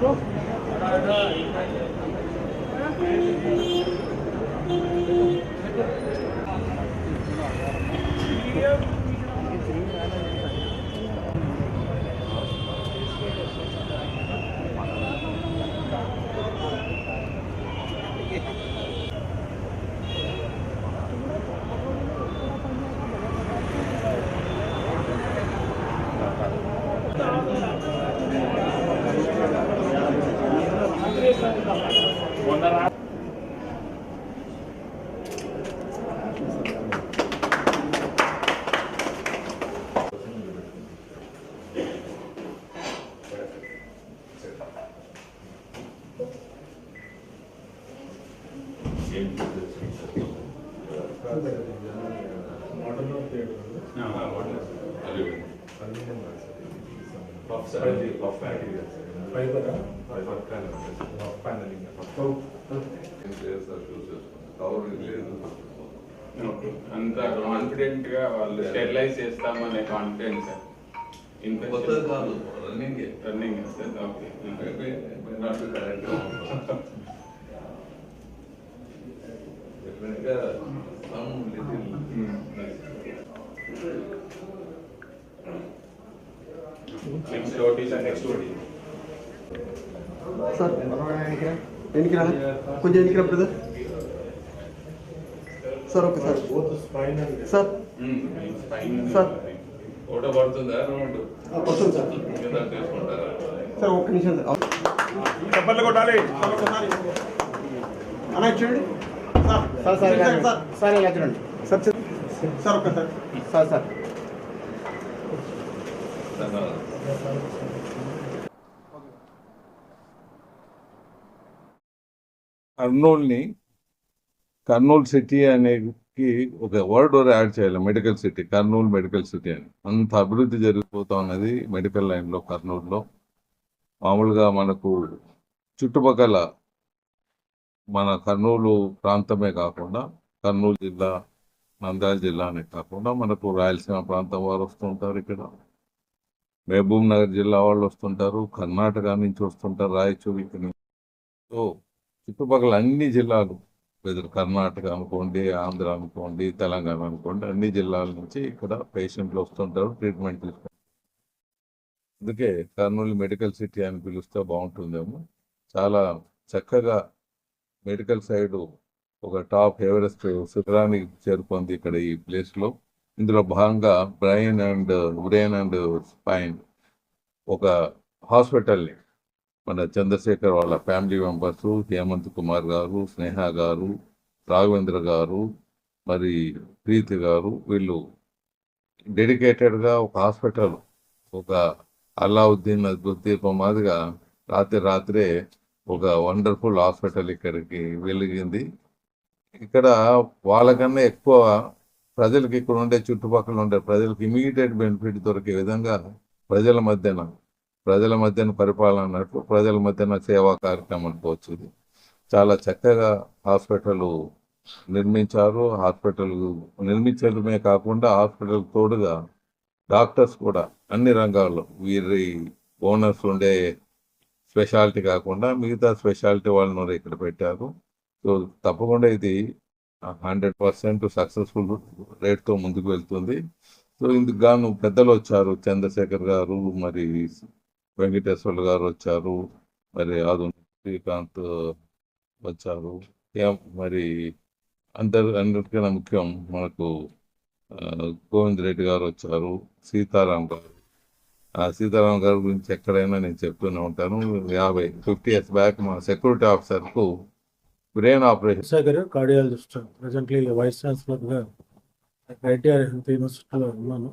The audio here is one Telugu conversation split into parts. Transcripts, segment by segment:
줘? అంత కాన్ఫిడెంట్ గా వాళ్ళు స్టెరిలైజ్ చేస్తామనే కాన్ఫిడెన్స్ సార్ కొత్తది కాదు రన్నింగ్ రన్నింగ్ సార్ ఓకే డెఫినెట్గా some little next OT sir next OT sir ఎన్నికిరా కొంచెం ఎన్నికిరా brother sir okay sir sir sir photo పడుతుందా? వస్తుంది సార్ సార్ ఒక్క నిమిషం సార్ చప్పట్లు కొట్టాలి. అన్న చూడండి. సార్ సార్ సార్ సార్ ఇలా చూడండి. Sir sir. సార్ కర్నూలుని కర్నూలు సిటీ అనేది ఒక వర్డ్ వరకు యాడ్ చేయాలి medical city Kurnool medical city అని. అంత అభివృద్ధి జరిగిపోతా ఉన్నది మెడికల్ లైన్లో కర్నూలులో. మామూలుగా మనకు చుట్టుపక్కల మన కర్నూలు ప్రాంతమే కాకుండా కర్నూలు జిల్లా నంద్యాల జిల్లానే కాకుండా మనకు రాయలసీమ ప్రాంతం వారు వస్తుంటారు ఇక్కడ. మహబూబ్ నగర్ జిల్లా వాళ్ళు వస్తుంటారు కర్ణాటక నుంచి వస్తుంటారు రాయచూరు ఇక్కడ సో చుట్టుపక్కల అన్ని జిల్లాలు వెదర్ కర్ణాటక అనుకోండి ఆంధ్ర అనుకోండి తెలంగాణ అనుకోండి అన్ని జిల్లాల నుంచి ఇక్కడ పేషెంట్లు వస్తుంటారు ట్రీట్మెంట్ తీసుకుంటారు. అందుకే కర్నూలు మెడికల్ సిటీ అని పిలిస్తే బాగుంటుందేమో. చాలా చక్కగా మెడికల్ సైడు ఒక టాప్ ఎవరెస్ట్ శిఖరానికి చేరుకుంది ఇక్కడ ఈ ప్లేస్లో ఇందులో భాగంగా brain and brain and spine ఒక హాస్పిటల్ని మన చంద్రశేఖర్ వాళ్ళ ఫ్యామిలీ మెంబర్స్ హేమంత్ కుమార్ గారు స్నేహ గారు రాఘవేంద్ర గారు మరి ప్రీతి గారు వీళ్ళు డెడికేటెడ్గా ఒక హాస్పిటల్ ఒక అల్లావుద్దీన్ దీపం మాదిరిగా రాత్రి రాత్రే ఒక వండర్ఫుల్ హాస్పిటల్ ఇక్కడికి వెలిగింది. ఇక్కడ వాళ్ళకన్నా ఎక్కువ ప్రజలకు ఇక్కడ ఉండే చుట్టుపక్కల ఉండే ప్రజలకు ఇమీడియట్ బెనిఫిట్ దొరికే విధంగా ప్రజల మధ్యన ప్రజల మధ్యన పరిపాలన అన్నట్లు ప్రజల మధ్యన సేవా కార్యక్రమం అనుకోవచ్చు ఇది. చాలా చక్కగా హాస్పిటల్ నిర్మించారు. హాస్పిటల్ నిర్మించడమే కాకుండా హాస్పిటల్ తోడుగా డాక్టర్స్ కూడా అన్ని రంగాల్లో వీరి ఓనర్స్ ఉండే స్పెషాలిటీ కాకుండా మిగతా స్పెషాలిటీ వాళ్ళని కూడా ఇక్కడ పెట్టారు. సో తప్పకుండా ఇది హండ్రెడ్ పర్సెంట్ సక్సెస్ఫుల్ రేట్తో ముందుకు వెళ్తుంది. సో ఇందుకు గాను పెద్దలు వచ్చారు. చంద్రశేఖర్ గారు మరి వెంకటేశ్వర్లు గారు వచ్చారు. మరి ఆదు శ్రీకాంత్ వచ్చారు. ఏం- మరి అందరు అన్నిటికన్నా ముఖ్యం మనకు గోవింద్ రెడ్డి గారు వచ్చారు. సీతారాం గారు. ఆ సీతారాం గారి గురించి ఎక్కడైనా నేను చెప్తూనే ఉంటాను. యాభై ఫిఫ్టీ ఇయర్స్ బ్యాక్ మా security ఆఫీసర్కు brain operation. Shekhar cardiologist presently vice ఛాన్సలర్గా ITR health యూనివర్సిటీలో ఉన్నాను.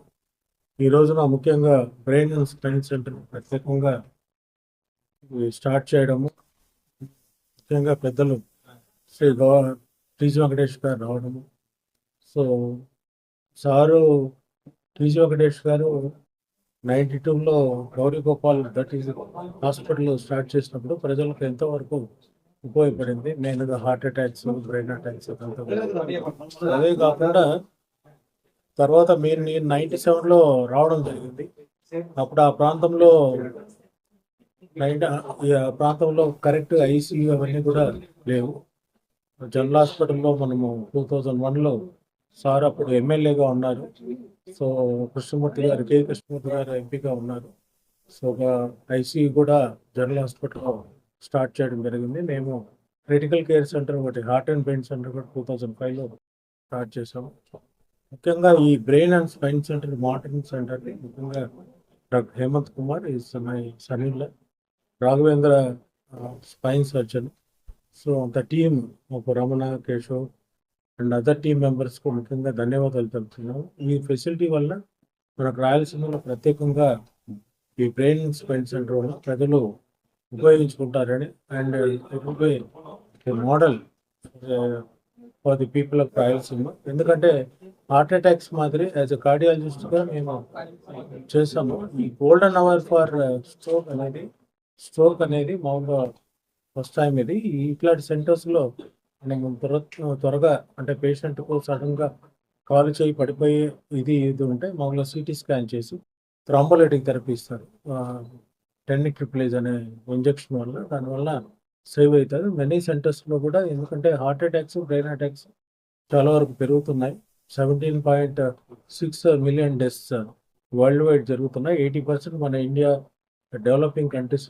ఈ రోజున ముఖ్యంగా బ్రెయిన్ అండ్ స్పైన్ సెంటర్ ప్రత్యేకంగా స్టార్ట్ చేయడము ముఖ్యంగా పెద్దలు శ్రీ గౌ టీజీ వెంకటేష్ గారు రావడము. So sir TG Venkatesh garu ninety టూలో Gauri Gopal that is hospital start చేసినప్పుడు ప్రజలకు ఎంతవరకు ఉపయోగపడింది. మెయిన్గా హార్ట్ అటాక్స్ బ్రెయిన్ అటాక్స్ అదే కాకుండా తర్వాత మీరు నేను నైంటీ సెవెన్లో రావడం జరిగింది. అప్పుడు ఆ ప్రాంతంలో ప్రాంతంలో కరెక్ట్ ఐసీయూ అవన్నీ కూడా లేవు. జనరల్ హాస్పిటల్లో మనము టూ థౌజండ్ వన్లో సార్ అప్పుడు ఎమ్మెల్యేగా ఉన్నారు. సో కృష్ణమూర్తి గారు కే. కృష్ణమూర్తి గారు ఎంపీగా ఉన్నారు. సో ఒక ఐసీయూ కూడా జనరల్ హాస్పిటల్లో స్టార్ట్ చేయడం జరిగింది. మేము క్రిటికల్ కేర్ సెంటర్ ఒకటి హార్ట్ అండ్ బ్రెయిన్ సెంటర్ కూడా టూ థౌజండ్ ఫైవ్లో స్టార్ట్ చేసాము ముఖ్యంగా ఈ brain and spine centre monitoring సెంటర్ని ముఖ్యంగా doctor Hemanth Kumar is my Sunil Raghavendra spine surgeon so the team ఒక Ramana Keshav and other team మెంబర్స్కు ముఖ్యంగా ధన్యవాదాలు తెలుపుతున్నాము. ఈ ఫెసిలిటీ వల్ల మనకు రాయలసీమలో ప్రత్యేకంగా ఈ బ్రెయిన్ స్పైన్ సెంటర్ వల్ల ప్రజలు ఉపయోగించుకుంటారని and model for the people of Rayalaseema ఎందుకంటే హార్ట్ అటాక్స్ మాదిరి యాజ్ ఎ కార్డియాలజిస్ట్గా మేము చేసాము ఈ గోల్డెన్ అవర్ ఫర్ స్ట్రోక్ అనేది స్ట్రోక్ అనేది మామూలుగా ఫస్ట్ టైం ఇది. ఈ ఇట్లాంటి సెంటర్స్లో మనం త్వర త్వరగా అంటే పేషెంట్కు సడన్గా కాలు చేయి పడిపోయే ఇది ఇది ఉంటే మామూలుగా సిటీ స్కాన్ చేసి థ్రాంబోలైటిక్ థెరపీ ఇస్తారు. టెన్నిక్రిప్లేజ్ అనే ఇంజెక్షన్ వల్ల దానివల్ల సేవ్ అవుతుంది. మెనీ సెంటర్స్లో కూడా ఎందుకంటే హార్ట్ అటాక్స్ బ్రెయిన్ అటాక్స్ చాలా వరకు పెరుగుతున్నాయి. Seventeen point six million deaths world wide జరుగుతున్నాయి. ఎయిటీ పర్సెంట్ మన ఇండియా డెవలపింగ్ కంట్రీస్